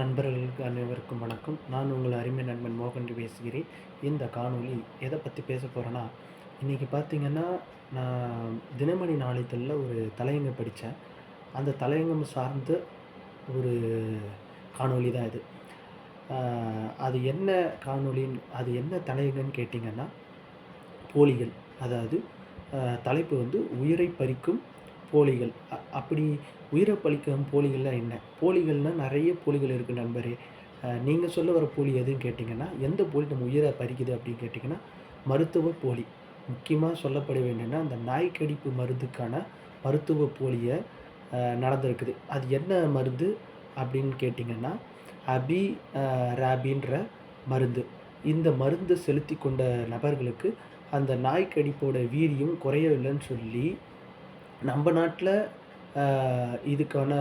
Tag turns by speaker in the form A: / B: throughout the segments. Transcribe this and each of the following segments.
A: நண்பர்களுக்கு அனைவருக்கும் வணக்கம். நான் உங்கள் அருமை நண்பன் மோகன் பேசுகிறேன். இந்த காணொளி எதை பற்றி பேச போகிறேன்னா இன்றைக்கி பார்த்தீங்கன்னா நான் தினமணி நாளிதழில் ஒரு தலையங்கம் படித்தேன் அந்த தலையங்கம் சார்ந்த ஒரு காணொளி தான் இது. அது என்ன காணொளின்னு அது என்ன தலையங்கன்னு கேட்டிங்கன்னா போலிகள். அதாவது தலைப்பு வந்து உயிரை பறிக்கும் போலிகள். அ- அப்படி உயிரை பறிக்கும் போலிகள்லாம் என்ன? போலிகள்னால் நிறைய போலிகள் இருக்குது நண்பரே. நீங்கள் சொல்ல வர போலி எதுன்னு கேட்டிங்கன்னா எந்த போலி நம்ம உயிரை பறிக்குது அப்படின்னு கேட்டிங்கன்னா மருத்துவ போலி. முக்கியமாக சொல்லப்பட வேண்டியன்னா அந்த நாய்க்கடிப்பு மருந்துக்கான மருத்துவ போலியை நடந்திருக்குது. அது என்ன மருந்து அப்படின்னு கேட்டிங்கன்னா அபி ராபின்ற மருந்து. இந்த மருந்து செலுத்தி கொண்ட நபர்களுக்கு அந்த நாய் கடிப்போட வீரியம் குறையவில்லைன்னு சொல்லி நம்ம நாட்டில் இதுக்கான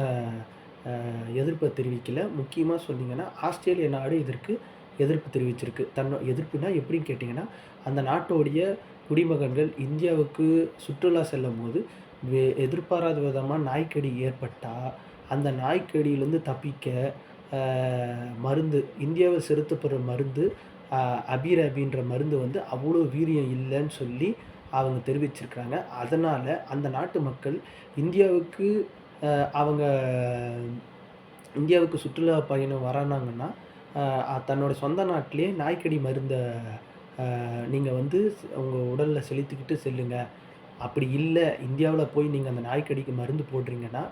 A: எதிர்ப்பை தெரிவிக்கல. முக்கியமாக சொன்னீங்கன்னா ஆஸ்திரேலிய நாடு இதற்கு எதிர்ப்பு தெரிவிச்சிருக்கு. தன்னோ எதிர்ப்புனா எப்படின்னு கேட்டிங்கன்னா அந்த நாட்டோடைய குடிமகன்கள் இந்தியாவுக்கு சுற்றுலா செல்லும் போது எதிர்பாராத விதமாக நாய்க்கடி ஏற்பட்டால் அந்த நாய்க்கடியிலேருந்து தப்பிக்க மருந்து இந்தியாவை செலுத்தப்படுற மருந்து அபீர் அபிரபின்ற மருந்து வந்து அவ்வளோ வீரியம் இல்லைன்னு சொல்லி அவங்க தெரிவிச்சிருக்கிறாங்க. அதனால் அந்த நாட்டு மக்கள் இந்தியாவுக்கு அவங்க இந்தியாவுக்கு சுற்றுலா பயணம் வரானாங்கன்னா தன்னோட சொந்த நாட்டிலே நாய்க்கடி மருந்தை நீங்கள் வந்து உங்கள் உடலில் செலுத்திக்கிட்டு செல்லுங்க. அப்படி இல்லை இந்தியாவில் போய் நீங்கள் அந்த நாய்க்கடிக்கு மருந்து போடுறீங்கன்னா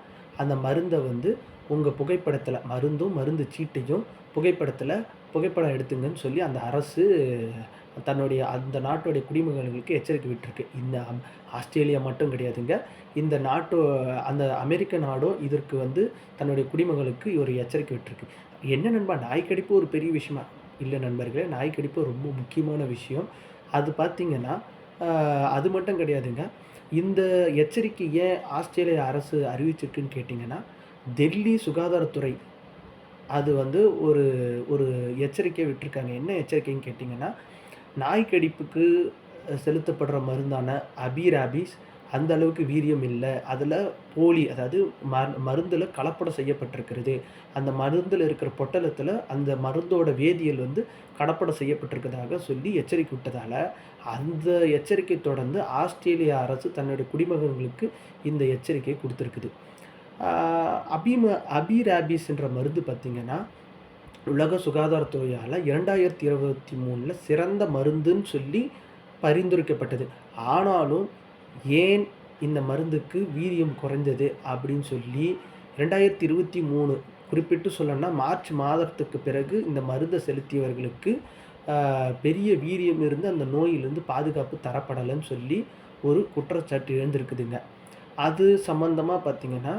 A: அந்த மருந்தை வந்து உங்கள் புகைப்படத்தில் மருந்தும் மருந்து சீட்டையும் புகைப்படத்தில் புகைப்படம் எடுத்துங்கன்னு சொல்லி அந்த அரசு தன்னுடைய அந்த நாட்டுடைய குடிமகன்களுக்கு எச்சரிக்கை விட்டுருக்கு. இந்த ஆஸ்திரேலியா மட்டும் கிடையாதுங்க. இந்த நாட்டு அந்த அமெரிக்க நாடும் இதற்கு வந்து தன்னுடைய குடிமகளுக்கு ஒரு எச்சரிக்கை விட்டுருக்கு. என்ன நண்பா நாய்க்கடிப்பு ஒரு பெரிய விஷயமா? இல்லை நண்பர்களே நாய்க்கடிப்பு ரொம்ப முக்கியமான விஷயம். அது பார்த்தீங்கன்னா அது மட்டும் கிடையாதுங்க. இந்த எச்சரிக்கை ஏன் ஆஸ்திரேலிய அரசு அறிவிச்சிருக்குன்னு கேட்டிங்கன்னா டெல்லி சுகாதாரத்துறை அது வந்து ஒரு ஒரு எச்சரிக்கை விட்டுருக்காங்க. என்ன எச்சரிக்கைன்னு கேட்டிங்கன்னா நாய் கடிப்புக்கு செலுத்தப்படுற மருந்தான அபிராபிஸ் அந்த அளவுக்கு வீரியம் இல்லை. அதில் போலி அதாவது மர் மருந்தில் கலப்படம் செய்யப்பட்டிருக்கிறது. அந்த மருந்தில் இருக்கிற பொட்டலத்தில் அந்த மருந்தோட வேதியியல் வந்து கலப்படம் செய்யப்பட்டிருக்கிறதாக சொல்லி எச்சரிக்கை விட்டதால் அந்த எச்சரிக்கை தொடர்ந்து ஆஸ்திரேலிய அரசு தன்னுடைய குடிமகன்களுக்கு இந்த எச்சரிக்கையை கொடுத்துருக்குது. அபிம அபிராபிஸ் என்ற மருந்து பார்த்திங்கன்னா உலக சுகாதாரத்துறையால் இரண்டாயிரத்தி இருபத்தி மூணில் சிறந்த மருந்துன்னு சொல்லி பரிந்துரைக்கப்பட்டது. ஆனாலும் ஏன் இந்த மருந்துக்கு வீரியம் குறைஞ்சது அப்படின்னு சொல்லி ரெண்டாயிரத்தி இருபத்தி மூணு குறிப்பிட்டு சொல்லணும்னா மார்ச் மாதத்துக்கு பிறகு இந்த மருந்தை செலுத்தியவர்களுக்கு பெரிய வீரியம் இருந்து அந்த நோயிலிருந்து பாதுகாப்பு தரப்படலைன்னு சொல்லி ஒரு குற்றச்சாட்டு எழுந்திருக்குதுங்க. அது சம்மந்தமாக பார்த்தீங்கன்னா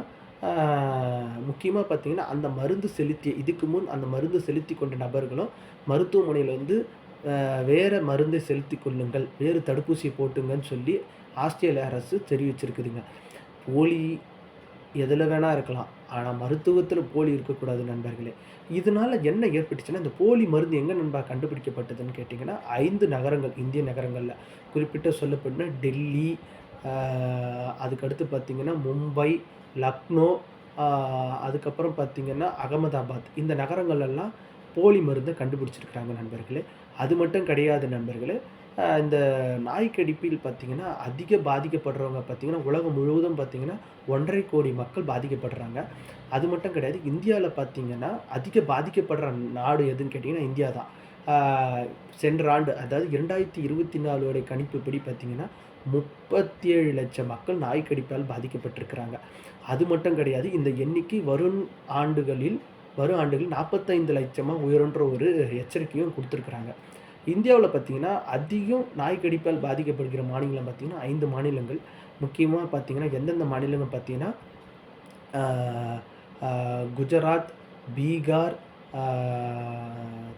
A: முக்கியமாக பார்த்தீங்கன்னா அந்த மருந்து செலுத்திய இதுக்கு முன் அந்த மருந்து செலுத்தி கொண்ட நபர்களும் மருத்துவமனையில் வந்து வேறு மருந்தை செலுத்தி கொள்ளுங்கள் வேறு தடுப்பூசியை போட்டுங்கன்னு சொல்லி ஆஸ்திரேலிய அரசு தெரிவிச்சிருக்குதுங்க. போலி எதில் வேணால் இருக்கலாம். ஆனால் மருத்துவத்தில் போலி இருக்கக்கூடாது நண்பர்களே. இதனால் என்ன ஏற்பட்டுச்சுன்னா இந்த போலி மருந்து எங்கே நண்பா கண்டுபிடிக்கப்பட்டதுன்னு கேட்டிங்கன்னா ஐந்து நகரங்கள் இந்திய நகரங்களில். குறிப்பிட்ட சொல்லப்பட்ட டெல்லி அதுக்கடுத்து பார்த்திங்கன்னா மும்பை லக்னோ அதுக்கப்புறம் பார்த்திங்கன்னா அகமதாபாத். இந்த நகரங்களெல்லாம் போலி மருந்தை கண்டுபிடிச்சிருக்கிறாங்க நண்பர்களே. அது மட்டும் கிடையாது நண்பர்களே. இந்த இந்த நாய்க்கடிப்பில் பார்த்திங்கன்னா அதிக பாதிக்கப்படுறவங்க பார்த்திங்கன்னா உலகம் முழுவதும் பார்த்திங்கன்னா ஒன்றரை கோடி மக்கள் பாதிக்கப்படுறாங்க. அது மட்டும் கிடையாது இந்தியாவில் பார்த்திங்கன்னா அதிக பாதிக்கப்படுற நாடு எதுன்னு கேட்டிங்கன்னா இந்தியா தான் சென்ற ஆண்டு அதாவது இரண்டாயிரத்தி இருபத்தி நாலோடைய கணிப்புப்படி பார்த்திங்கன்னா முப்பத்தி ஏழு லட்சம் மக்கள் நாய்க்கடிப்பால் பாதிக்கப்பட்டிருக்கிறாங்க. அது மட்டும் கிடையாது இந்த எண்ணிக்கை வரும் ஆண்டுகளில் வரும் ஆண்டுகளில் நாற்பத்தைந்து லட்சமாக உயருன்ற ஒரு எச்சரிக்கையும் கொடுத்துருக்குறாங்க. இந்தியாவில் பார்த்தீங்கன்னா அதிகம் நாய்க்கடிப்பால் பாதிக்கப்படுகிற மாநிலம் பார்த்தீங்கன்னா ஐந்து மாநிலங்கள். முக்கியமாக பார்த்தீங்கன்னா எந்தெந்த மாநிலங்கள் பார்த்தீங்கன்னா குஜராத் பீகார்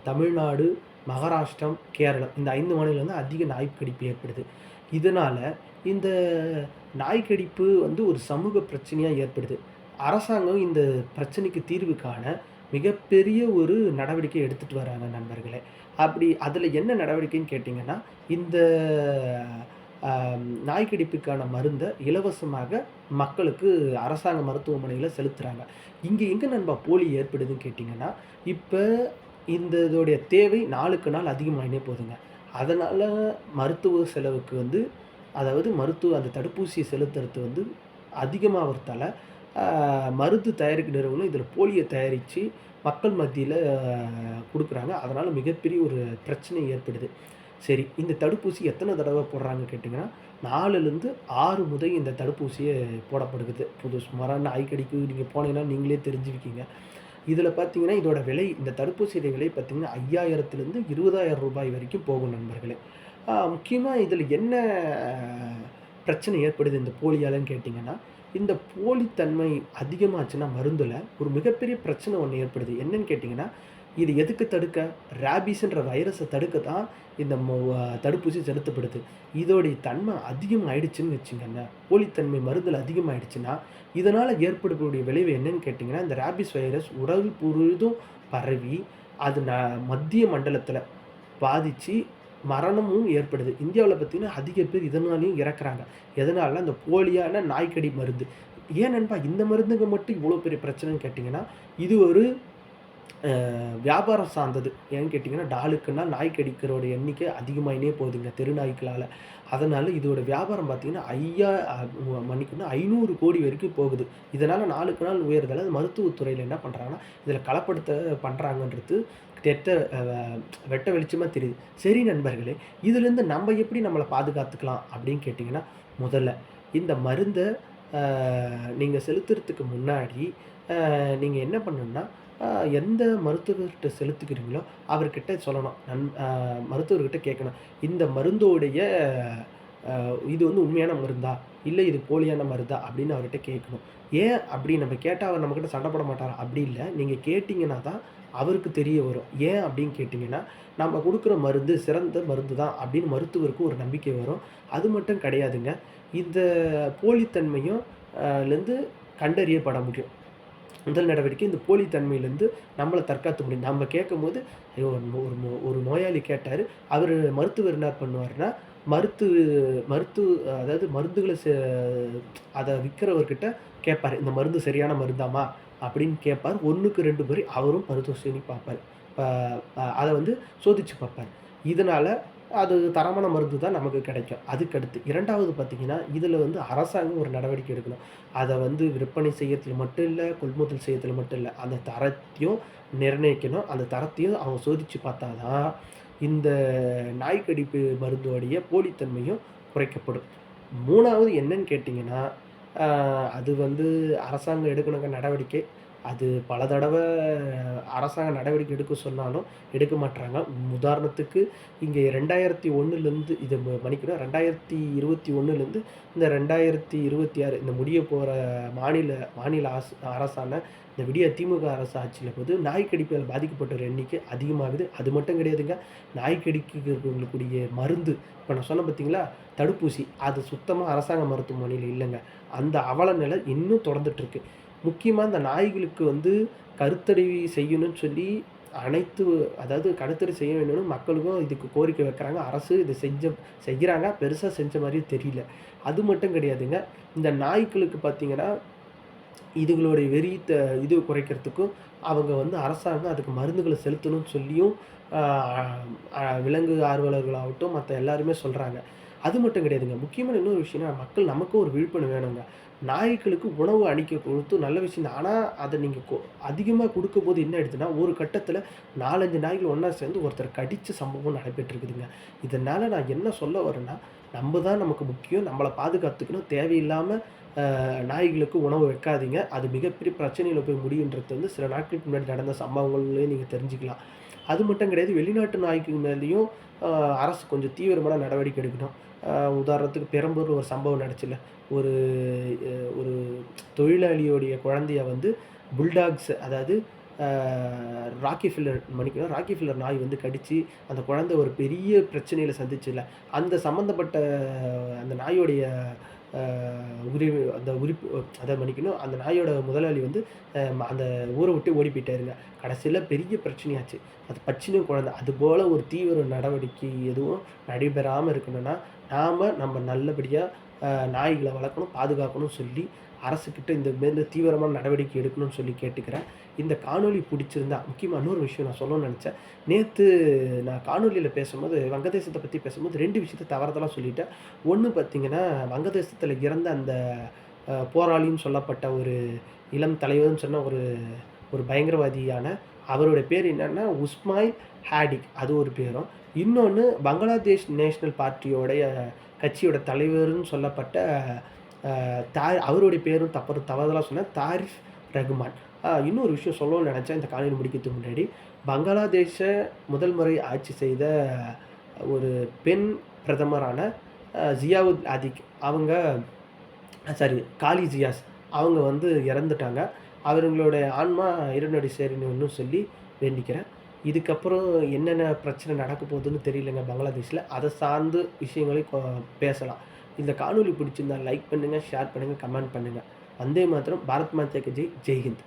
A: தமிழ்நாடு மகாராஷ்டிரம் கேரளம். இந்த ஐந்து மாநிலம் வந்து அதிக நாய்க்கடிப்பு ஏற்படுது. இதனால் இந்த நாய்க்கடிப்பு வந்து ஒரு சமூக பிரச்சனையாக ஏற்படுது. அரசாங்கம் இந்த பிரச்சனைக்கு தீர்வு காண மிகப்பெரிய ஒரு நடவடிக்கை எடுத்துகிட்டு வராங்க நண்பர்களே. அப்படி அதில் என்ன நடவடிக்கைன்னு கேட்டிங்கன்னா இந்த நாய்க்கடிப்புக்கான மருந்தை இலவசமாக மக்களுக்கு அரசாங்க மருத்துவமனையில் செலுத்துகிறாங்க இங்கே எங்கே நண்பா போலி ஏற்படுதுன்னு கேட்டிங்கன்னா இப்போ இந்த இதோடைய தேவை நாளுக்கு நாள் அதிகமாகினே போதுங்க. அதனால் மருத்துவ செலவுக்கு வந்து அதாவது மருத்துவ அந்த தடுப்பூசியை செலுத்துறது வந்து அதிகமாகிறதால அ மருந்து தயாரிக்க நிறுவனம் இதில் போலியை தயாரித்து மக்கள் மத்தியில் கொடுக்குறாங்க அதனால் மிகப்பெரிய ஒரு பிரச்சனை ஏற்படுது. சரி இந்த தடுப்பூசி எத்தனை தடவை போடுறாங்கன்னு கேட்டீங்கன்னா, 4லிருந்து 6 முறை இந்த தடுப்பூசியை போடப்படுகிறது புது சுமாரான ஐக்கடிக்கு நீங்கள் போனீங்கன்னா நீங்களே தெரிஞ்சுருக்கீங்க இதில் பார்த்தீங்கன்னா, இதோட விலை இந்த தடுப்பூசியோட விலை பார்த்தீங்கன்னா, ஐயாயிரத்துலேருந்து இருபதாயிரம் ரூபாய் வரைக்கும் போகும் நண்பர்களே. முக்கியமாக இதில் என்ன பிரச்சனை ஏற்படுது இந்த போலியாலன்னு கேட்டிங்கன்னா இந்த போலித்தன்மை அதிகமாச்சுன்னா மருந்தில் ஒரு மிகப்பெரிய பிரச்சனை ஒன்று ஏற்படுது. என்னன்னு கேட்டிங்கன்னா இது எதுக்கு தடுக்க? ரேபிஸ்ன்ற வைரஸை தடுக்க தான் இந்த தடுப்பூசி செலுத்தப்படுது. இதோடைய தன்மை அதிகமாயிடுச்சுன்னு வச்சுக்கங்க, போலித்தன்மை மருந்துல அதிகமாயிடுச்சுன்னா, இதனால் ஏற்படக்கூடிய விளைவு என்னன்னு கேட்டிங்கன்னா இந்த ரேபிஸ் வைரஸ் உடல் முழுதும் பரவி, அது ந மத்திய மண்டலத்தில் பாதிச்சு மரணமும் ஏற்படுது. இந்தியாவில் பார்த்திங்கன்னா அதிக பேர் இதனாலையும் இறக்குறாங்க. எதனால இந்த போலியான நாய்க்கடி மருந்து. ஏன் நண்பா இந்த மருந்துங்க மட்டும் இவ்வளோ பெரிய பிரச்சனைன்னு கேட்டிங்கன்னா இது ஒரு வியாபாரம் சார்ந்தது. ஏன்னு கேட்டிங்கன்னா டாலுக்குன்னா நாய் கடிக்கிறோட எண்ணிக்கை அதிகமாயினே போகுதுங்க, தெரு நாய்க்களால. அதனால் இதோட வியாபாரம் பார்த்தீங்கன்னா, ஐயா மன்னிக்கணும் ஐநூறு கோடி வரைக்கும் போகுது. இதனால் நாளுக்கு நாள் உயர்தல மருத்துவத்துறையில் என்ன பண்ணுறாங்கன்னா இதில் கலப்படுத்த பண்ணுறாங்கன்றது தெட்ட வெட்ட வெளிச்சமாக தெரியுது. சரி நண்பர்களே, இதுலேருந்து நம்ம எப்படி நம்மளை பாதுகாத்துக்கலாம் அப்படின்னு கேட்டிங்கன்னா முதல்ல இந்த மருந்தை நீங்கள் செலுத்துறதுக்கு முன்னாடி, நீங்கள் என்ன பண்ணணும்னா, எந்த மருத்துவர்கிட்ட செலுத்துக்கிறீங்களோ அவர்கிட்ட சொல்லணும். நன் மருத்துவர்கிட்ட கேட்கணும். இந்த மருந்தோடைய இது வந்து உண்மையான மருந்தா? இல்லை இது போலியான மருந்தா? அப்படின்னு அவர்கிட்ட கேட்கணும். ஏன் அப்படி நம்ம கேட்டால் அவர் நம்மக்கிட்ட சண்டை போட மாட்டாரா? அப்படி இல்லை நீங்கள் கேட்டிங்கன்னா தான் அவருக்கு தெரிய வரும். ஏன் அப்படின்னு கேட்டிங்கன்னா நம்ம கொடுக்குற மருந்து சிறந்த மருந்து தான் அப்படின்னு மருத்துவருக்கு ஒரு நம்பிக்கை வரும். அது மட்டும் கிடையாதுங்க. இந்த போலித்தன்மையும் லேருந்து கண்டறியப்பட முடியும். முதல் நடவடிக்கை இந்த போலித்தன்மையிலேருந்து நம்மளை தற்காத்து முடியும். நம்ம கேட்கும்போது, ஐயோ! ஒரு நோ ஒரு நோயாளி கேட்டார் அவர் மருத்துவர் என்ன பண்ணுவார்னா மருத்து மருத்து அதாவது மருந்துகளை செ விற்கிறவர்கிட்ட கேட்பார் இந்த மருந்து சரியான மருந்தாம்மா? அப்படின்னு கேட்பார் ஒன்றுக்கு ரெண்டு பேரும் அவரும் மருத்துவ பார்ப்பாரு. ப அதை வந்து சோதிச்சு பார்ப்பார் இதனால் அது தரமான மருந்து தான் நமக்கு கிடைக்கும். அதுக்கடுத்து இரண்டாவது பார்த்திங்கன்னா இதில் வந்து அரசாங்கம் ஒரு நடவடிக்கை எடுக்கணும். அதை வந்து விற்பனை செய்யறதுல மட்டும் இல்லை கொள்முதல் செய்யறதுல மட்டும் இல்லை அந்த தரத்தையும் நிர்ணயிக்கணும். அந்த தரத்தையும் அவங்க சோதித்து பார்த்தா தான், இந்த நாய்க்கடிப்பு மருந்தோடைய போலித்தன்மையும் குறைக்கப்படும். மூணாவது என்னன்னு கேட்டிங்கன்னா அது வந்து அரசாங்கம் எடுக்கணுங்க நடவடிக்கை. அது பல தடவை அரசாங்க நடவடிக்கை எடுக்க சொன்னாலும், எடுக்க மாட்றாங்க. உதாரணத்துக்கு இங்க 2001லேருந்து இது ரெண்டாயிரத்தி மன்னிக்கணும் 2021லேருந்து இந்த 2026 இந்த முடிய போகிற மாநில மாநில ஆஸ் அரசான இந்த விடிய திமுக அரசு ஆட்சியில் போது நாய் கடிப்பால் எண்ணிக்கை அதிகமாகுது. அது மட்டும் கிடையாதுங்க. நாய் மருந்து இப்போ நான் சொன்னேன் பார்த்தீங்களா? தடுப்பூசி. அது சுத்தமாக அரசாங்க மருத்துவமனையில் இல்லைங்க அந்த அவல நிலை இன்னும் தொடர்ந்துட்டுருக்கு. முக்கியமாக இந்த நாய்களுக்கு வந்து கருத்தடை செய்யணும்னு சொல்லி அனைத்து அதாவது கருத்தடை செய்ய வேணும்னு மக்களுக்கும் இதுக்கு கோரிக்கை வைக்கிறாங்க. அரசு இதை செஞ்ச செய்கிறாங்க பெருசாக செஞ்ச மாதிரியும் தெரியல. அது மட்டும் கிடையாதுங்க. இந்த நாய்களுக்கு பார்த்தீங்கன்னா, இதுகளுடைய வெறித்த இது குறைக்கிறதுக்கும் அவங்க வந்து அரசாங்கம் அதுக்கு மருந்துகளை செலுத்தணும்னு சொல்லியும் விலங்கு ஆர்வலர்களாகட்டும், மற்ற எல்லாருமே சொல்கிறாங்க அது மட்டும் கிடையாதுங்க. முக்கியமான இன்னொரு விஷயம்னா, மக்கள் நமக்கும் ஒரு விழிப்புணர்வு வேணுங்க. நாய்களுக்கு உணவு அளிக்க கொடுத்து நல்ல விஷயம் தான். ஆனால் அதை நீங்கள் கொ அதிகமாக கொடுக்கும்போது என்ன ஆயிடுதுன்னா, ஒரு கட்டத்தில் நாலஞ்சு நாய்கள் ஒன்றா சேர்ந்து ஒருத்தர் கடித்த சம்பவம் நடைபெற்றிருக்குதுங்க. இதனால் நான் என்ன சொல்ல வரேன்னா, நம்ம தான் நமக்கு முக்கியம். நம்மளை பாதுகாத்துக்கணும். தேவையில்லாமல் நாய்களுக்கு உணவு வைக்காதீங்க. அது மிகப்பெரிய பிரச்சனையில் போய் முடியுன்றது வந்து சில நாட்களுக்கு முன்னாடி நடந்த சம்பவங்கள்லேயே நீங்கள் தெரிஞ்சுக்கலாம். அது மட்டும் கிடையாது. வெளிநாட்டு நாய்க்கு மேலேயும் அரசு கொஞ்சம் தீவிரமான நடவடிக்கை எடுக்கணும். உதாரணத்துக்கு பெரம்பூர்ல ஒரு சம்பவம் நடந்துச்சுல்ல. ஒரு ஒரு தொழிலாளியோடைய குழந்தைய வந்து புல்டாக்ஸ் அதாவது ராக்கி ஃபில்லர் மன்னிக்கணும். ராக்கி ஃபில்லர் நாய் வந்து கடித்து அந்த குழந்தை ஒரு பெரிய பிரச்சனையில் சந்திச்சுல அந்த சம்மந்தப்பட்ட அந்த நாயோடைய உரி அந்த உரிப்பு அதை மன்னிக்கணும். அந்த நாயோட முதலாளி வந்து அந்த ஊரை விட்டு ஓடி போயிட்டாருங்க. கடைசியில் பெரிய பிரச்சனையாச்சு. அது பச்சினும் குழந்தை. அதுபோல் ஒரு தீவிர நடவடிக்கை எதுவும் நடைபெறாமல் இருக்கணும்னா, நாம் நம்ம நல்லபடியாக நாய்களை வளர்க்கணும், பாதுகாக்கணும்னு சொல்லி அரசுக்கிட்ட இந்த மாரி தீவிரமான நடவடிக்கை எடுக்கணும்னு சொல்லி கேட்டுக்கிறேன். இந்த காணொலி பிடிச்சிருந்தா முக்கியமாக இன்னொரு விஷயம் நான் சொல்லணும்னு நினச்சேன் நேற்று நான் காணொலியில் பேசும்போது வங்கதேசத்தை பற்றி பேசும்போது ரெண்டு விஷயத்தை தவறுதலாக சொல்லிட்டேன். ஒன்று பார்த்திங்கன்னா வங்கதேசத்தில் இறந்த அந்த போராளின்னு சொல்லப்பட்ட ஒரு இளம் தலைவர்னு சொன்ன ஒரு ஒரு பயங்கரவாதியான அவருடைய பேர் என்னென்னா உஸ்மாயில் ஹாடிக் அது ஒரு பேரும். இன்னொன்று பங்களாதேஷ் நேஷ்னல் பார்ட்டியோடைய கட்சியோட தலைவர்னு சொல்லப்பட்ட தார் தா அவருடைய பேரும் தப்பு தவறுதலாக சொன்னேன். தாரிஃப் ரகுமான். இன்னொரு விஷயம் சொல்லணும்னு நினச்சேன் இந்த காலையில் முடிக்கிறதுக்கு முன்னாடி. பங்களாதேஷ முதல் முறை ஆட்சி செய்த ஒரு பெண் பிரதமரான ஜியாவுத் ஆதிக் அவங்க சாரி காலி ஜியாஸ் அவங்க வந்து இறந்துட்டாங்க. அவங்களுடைய ஆன்மா இரண்டடி சேரணும்னு சொல்லி வேண்டிக்கிறேன். இதுக்கப்புறம் என்னென்ன பிரச்சனை நடக்க போகுதுன்னு தெரியலங்க பங்களாதேஷில் அதை சார்ந்து விஷயங்களை கொ பேசலாம். இந்த காணொலி பிடிச்சிருந்தா லைக் பண்ணுங்கள் ஷேர் பண்ணுங்கள் கமெண்ட் பண்ணுங்கள் வந்தே மாத்திரம் பாரத் மாதா கி ஜெய்! ஜெய்ஹிந்த்